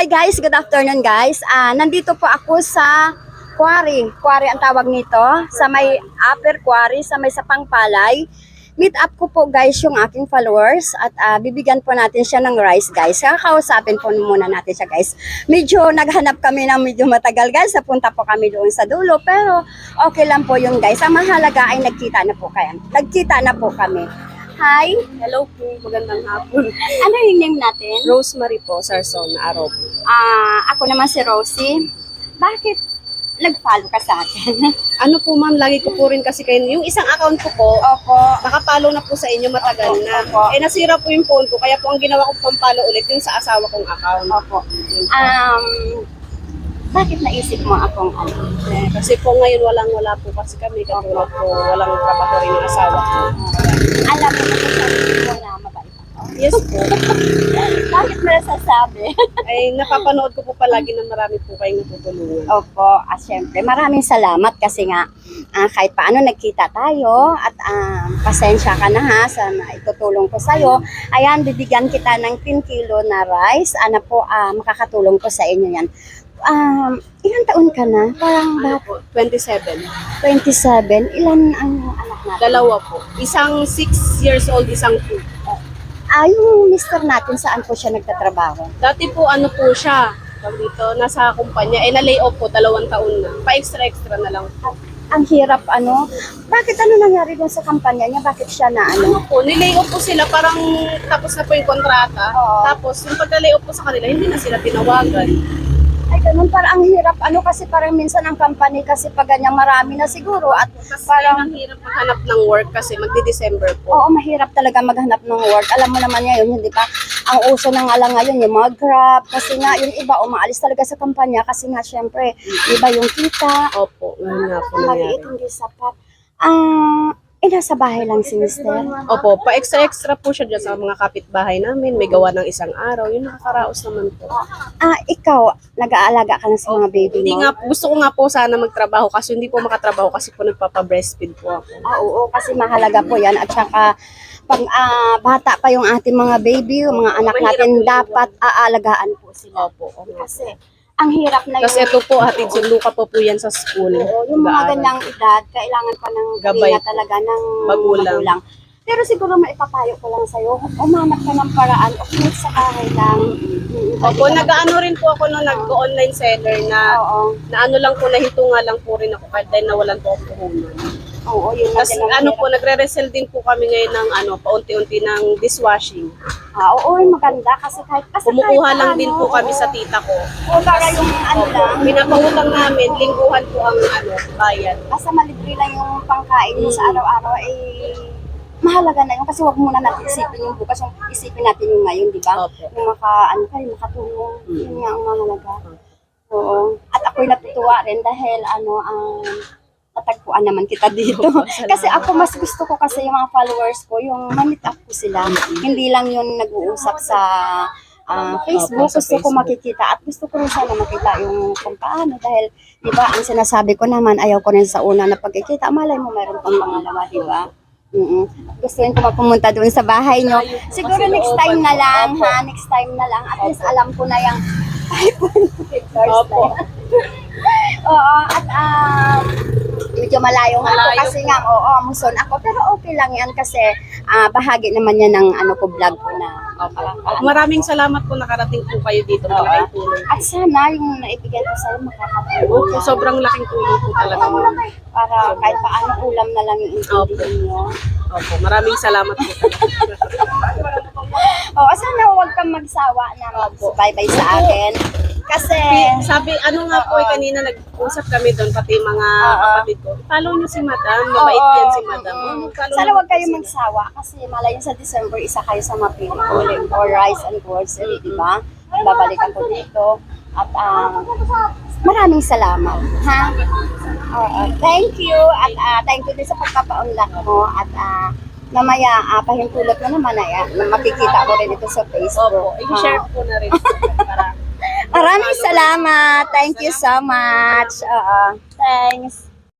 hi guys, good afternoon guys. Ah, nandito po ako sa quarry. Quarry ang tawag nito. Sa may upper quarry, sa may sapang palay. Meet up ko po guys yung aking followers at ah, bibigyan po natin siya ng rice guys. Kakausapin po muna natin siya guys. Medyo naghanap kami ng medyo matagal guys. Napunta po kami doon sa dulo pero okay lang po yung guys. Ang mahalaga ay nagkita na po kayo. Nagkita na po kami. Hi, Hello po, magandang hapon. ano yung name natin? Rosemary po, Sarson, araw po. Ah, ako naman si Rosie. Bakit nag-follow ka sa akin? Ano po ma'am, lagi ko po rin kasi kayo, yung isang account ko po, Opo. nakapalo na po sa inyo matagal na. Opo. Eh nasira po yung phone ko, kaya po ang ginawa ko pampalo ulit yung sa asawa kong account. Opo. Um, bakit naisip mo akong ano? Eh, kasi po ngayon walang wala po kasi kami, katulad po walang trabaho rin yung asawa ko. Alam mo na sabi mo na mabait ako. Yes po. Bakit mo nasasabi? Ay napapanood ko po palagi na marami po kayong natutulungan. Opo, ah, syempre maraming salamat kasi nga ah, kahit paano nagkita tayo at ah, pasensya ka na ha sa itutulong ko sa'yo. Ayan, bibigyan kita ng 10 kilo na rice. Ano po, ah, makakatulong ko sa inyo yan. Um, ilang taon ka na? Parang Ano bat- po, 27. 27. Ilan ang anak natin? Dalawa po. Isang 6 years old, isang 2. Ah, yung mister natin, saan po siya nagtatrabaho? Dati po ano po siya, tawag dito, nasa kumpanya, eh na-lay off po, dalawang taon na. Pa-extra-extra na lang po. Ang hirap, ano? Bakit ano nangyari dun sa kampanya niya? Bakit siya na, ano? Ano po, nilay off po sila, parang tapos na po yung kontrata. Oo. Tapos, yung pagka-lay off po sa kanila, hindi na sila tinawagan. Ay, ganun, parang ang hirap, ano? Kasi parang minsan ang company, kasi pag ganyan marami na siguro, at Kasi parang, ang hirap maghanap ng work kasi magdi-December po. oo, mahirap talaga maghanap ng work. Alam mo naman ngayon, hindi ba? Ang uso na nga lang ngayon, yung mga grab, kasi nga, yung iba, umaalis talaga sa kampanya, kasi nga, syempre, iba yung kita, Opo, ngayon nga po maliit, hindi sapat. Ah, nasa bahay lang si mister. Opo, pa-extra-extra po siya dyan sa mga kapitbahay namin. May gawa ng isang araw. Yun, nakakaraos naman po. Ah, ikaw, nag-aalaga ka na sa mga baby Hindi mo? nga, gusto ko nga po sana magtrabaho kasi hindi po makatrabaho kasi po nagpapa-breastfeed po ako. Ah, oo, kasi mahalaga po yan. At saka, pag ah, bata pa yung ating mga baby, yung mga anak Mahirap natin, po yun. dapat aalagaan po sila. Opo, opo. Kasi, ang hirap na Kasi yung, ito po, hatid sundo ka po po yan sa school. oo, yung mga ganyang edad, kailangan pa ng Gabay kalinga talaga ng Magulang. Pero siguro maipapayo ko lang sa'yo, umanap ka ng paraan, o kahit sa bahay lang. Opo, nag-ano rin po ako nung nag-online seller na, Oo, na ano lang po, nahitunga lang po rin ako kahit dahil nawalan po ako puhunan. Oo, yun Tapos ano po, nagre-resell din po kami ngayon ng ano, paunti-unti ng dishwashing. Ah, oo, maganda kasi kahit kasi Kumukuha kahit lang paano, din po kami oo. sa tita ko. Oo, para yung ano lang, Pinapangutang namin, lingguhan po ang ano, bayan. basta malibre lang yung pangkain mo sa Mm. araw-araw, eh, mahalaga na yun. Kasi wag muna natin isipin yung bukas, yung isipin natin yung ngayon, di ba? Opo. Yung maka, ano kayo, makatulong. Mm. Yun nga ang mahalaga. Oo. At ako'y natutuwa rin dahil, ano, ang natagpuan naman kita dito. kasi ako mas gusto ko kasi yung mga followers ko, yung ma-meet up ko sila. Hindi lang yung nag-uusap sa ah, Facebook. Gusto ko makikita at gusto ko rin sana makita yung kung paano dahil di ba ang sinasabi ko naman ayaw ko rin sa una na pagkikita malay mo mayroon pang pangalawa di ba mm Gusto rin ko mapumunta doon sa bahay nyo. Siguro next time na lang ha, next time na lang. At least alam ko na yung 500 dollars na Opo. yan. Oo, at um, medyo malayo nga ako kasi nga, oo, muson ako. Pero okay lang yan kasi ah, bahagi naman yan ng ano ko vlog ko na. Opo. Maraming salamat po nakarating po kayo dito. Malaking tulong. At sana yung naibigay ko sa'yo makakatulong. Opo, sobrang laking tulong po talaga. Para kahit paano ulam na lang yung intindihin nyo. Opo, maraming salamat po. Oo, sana huwag kang magsawa na magsubaybay sa akin. Kasi, Sabi, ano nga po, eh, kanina nag-usap kami doon, pati mga kapatid ko. Follow niyo si Madam, mabait yan si Madam. Mm. Oh, follow Sana niyo huwag po kayo sila. magsawa kasi malay sa December isa kayo sa mapili ko for rice and grocery, di ba? Babalikan ko dito. At um, maraming salamat. Ha? Oo, thank you. At ah, thank you din sa pagpapaunlak mo. At ah, mamaya, uh, pahintulot mo naman ay na makikita ko rin ito sa Facebook. Opo, i-share po na rin. Maraming salamat. Thank you so much. Oo. Thanks.